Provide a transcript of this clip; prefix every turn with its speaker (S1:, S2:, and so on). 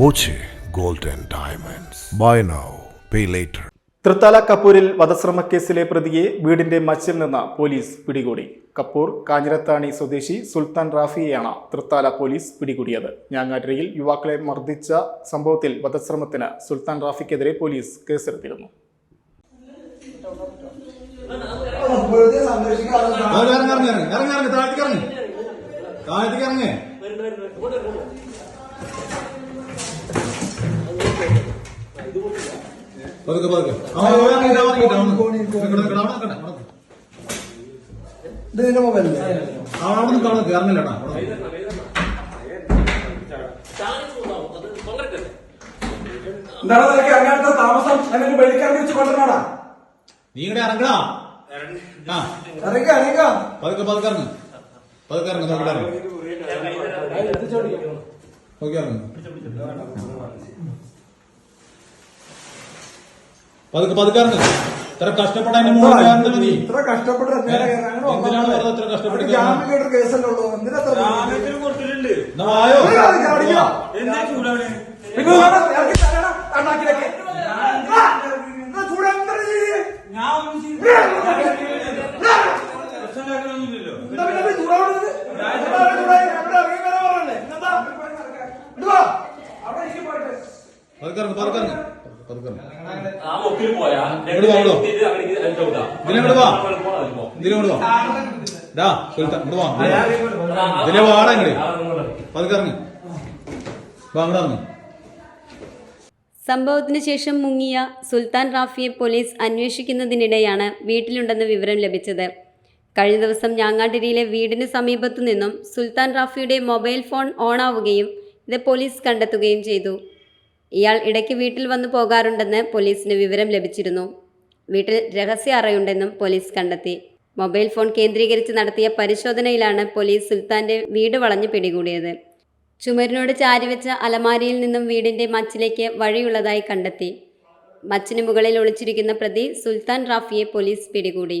S1: Boche golden diamonds. Buy now pay later.
S2: Thrithala കപ്പൂരിൽ വധശ്രമക്കേസിലെ പ്രതിയെ വീടിന്റെ മച്ചിൽ നിന്ന് പോലീസ് പിടികൂടി. കപ്പൂർ കാഞ്ഞിരത്താണി സ്വദേശി സുൽത്താൻ റാഫിയെയാണ് തൃത്താല പോലീസ് പിടികൂടിയത്. ഞാങ്ങാട്ടിരയിൽ യുവാക്കളെ മർദ്ദിച്ച സംഭവത്തിൽ വധശ്രമത്തിന് സുൽത്താൻ റാഫിക്കെതിരെ പോലീസ് കേസെടുത്തിരുന്നു.
S3: ആ, അവിടെ നിന്ന് കാണുക ഇറങ്ങില്ല കേട്ടോ അവിടെ നിക്ക്.
S4: എന്താണ് നിനക്ക് അങ്ങനത്തെ താമസം? അങ്ങനെ വെളിക്കാൻ വെച്ച് കൊണ്ടുവരണോടാ?
S3: നീ ഇങ്ങടെ ഇറങ്ങടാ. ആ.
S4: ഇറങ്ങി ഇറങ്ങ.
S3: പതുക്കെ പതുക്കെ ഇറങ്ങ്. പതുക്കെ ഇറങ്ങ് നോക്കിട്ട് ഇറങ്ങ്. നോക്കി ഇറങ്ങ്. പതുക്കെ പതുക്കെ ഇറങ്ങ് ഇത്ര കഷ്ടപ്പെട്ട മതി
S4: ഇത്ര കഷ്ടപ്പെട്ട്
S3: എന്തിനാണ്? വെറുതെ ഇത്ര കഷ്ടപ്പെട്ട്
S4: കേസല്ലേ എന്തിനാ? ഇങ്ങോട്ട്
S3: ഇതിലെ വാടാ
S5: സംഭവത്തിന് ശേഷം മുങ്ങിയ സുൽത്താൻ റാഫിയെ പോലീസ് അന്വേഷിക്കുന്നതിനിടെയാണ് വീട്ടിലുണ്ടെന്ന് വിവരം ലഭിച്ചത് കഴിഞ്ഞ ദിവസം ഞാങ്ങാട്ടിരിയിലെ വീടിന് സമീപത്തു നിന്നും സുൽത്താൻ റാഫിയുടെ മൊബൈൽ ഫോൺ ഓണാവുകയും ഇത് പോലീസ് കണ്ടെത്തുകയും ചെയ്തു ഇയാൾ ഇടയ്ക്ക് വീട്ടിൽ വന്നു പോകാറുണ്ടെന്ന് പോലീസിന് വിവരം ലഭിച്ചിരുന്നു. വീട്ടിൽ രഹസ്യ അറയുണ്ടെന്നും പോലീസ് കണ്ടെത്തി. മൊബൈൽ ഫോൺ കേന്ദ്രീകരിച്ച് നടത്തിയ പരിശോധനയിലാണ് പോലീസ് സുൽത്താന്റെ വീട് വളഞ്ഞു പിടികൂടിയത്. ചുമരിനോട് ചാരിവെച്ച അലമാരിയിൽ നിന്നും വീടിന്റെ മച്ചിലേക്ക് വഴിയുള്ളതായി കണ്ടെത്തി. മച്ചിന് മുകളിൽ ഒളിച്ചിരിക്കുന്ന പ്രതി സുൽത്താൻ റാഫിയെ പോലീസ് പിടികൂടി.